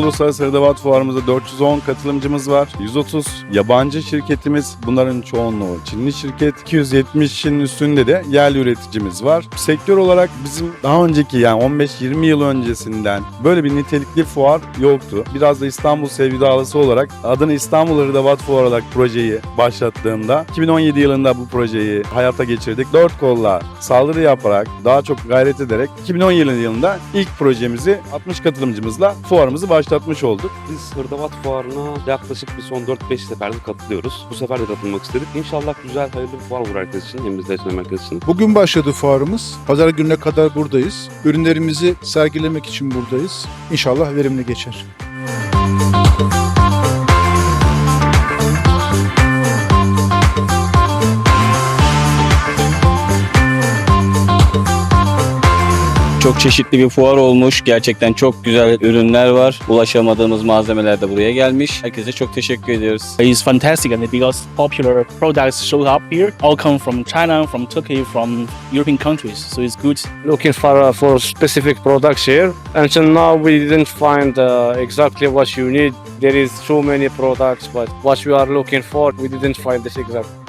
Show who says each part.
Speaker 1: Uluslararası Hırdavat Fuarımızda 410 katılımcımız var. 130 yabancı şirketimiz. Bunların çoğunluğu Çinli şirket. 270'in üstünde de yerli üreticimiz var. Sektör olarak bizim daha önceki yani 15-20 yıl öncesinden böyle bir nitelikli fuar yoktu. Biraz da İstanbul sevdalısı olarak adını İstanbul Hırdavat Fuarı olarak projeyi başlattığımda 2017 yılında bu projeyi hayata geçirdik. Dört kolla saldırı yaparak daha çok gayret ederek 2017 yılında ilk projemizi 60 katılımcımızla fuarımızı başlatmış olduk.
Speaker 2: Biz Hırdavat Fuarı'na yaklaşık bir son 4-5 seferdir katılıyoruz. Bu sefer de katılmak istedik. İnşallah güzel, hayırlı bir fuar olur herkes için. Hem bizler için hem herkes için.
Speaker 3: Bugün başladı fuarımız. Pazar gününe kadar buradayız. Ürünlerimizi sergilemek için buradayız. İnşallah verimli geçer.
Speaker 4: Çok çeşitli bir fuar olmuş. Gerçekten çok güzel ürünler var. Ulaşamadığımız malzemeler de buraya gelmiş. Herkese çok teşekkür ediyoruz.
Speaker 5: It's fantastic and because popular products show up here all come from China, from Turkey, from European countries. So it's good.
Speaker 6: looking for uh, for specific products here. Until now, we didn't find uh, exactly what you need. There is so many products, but what you are looking for, we didn't find this exact.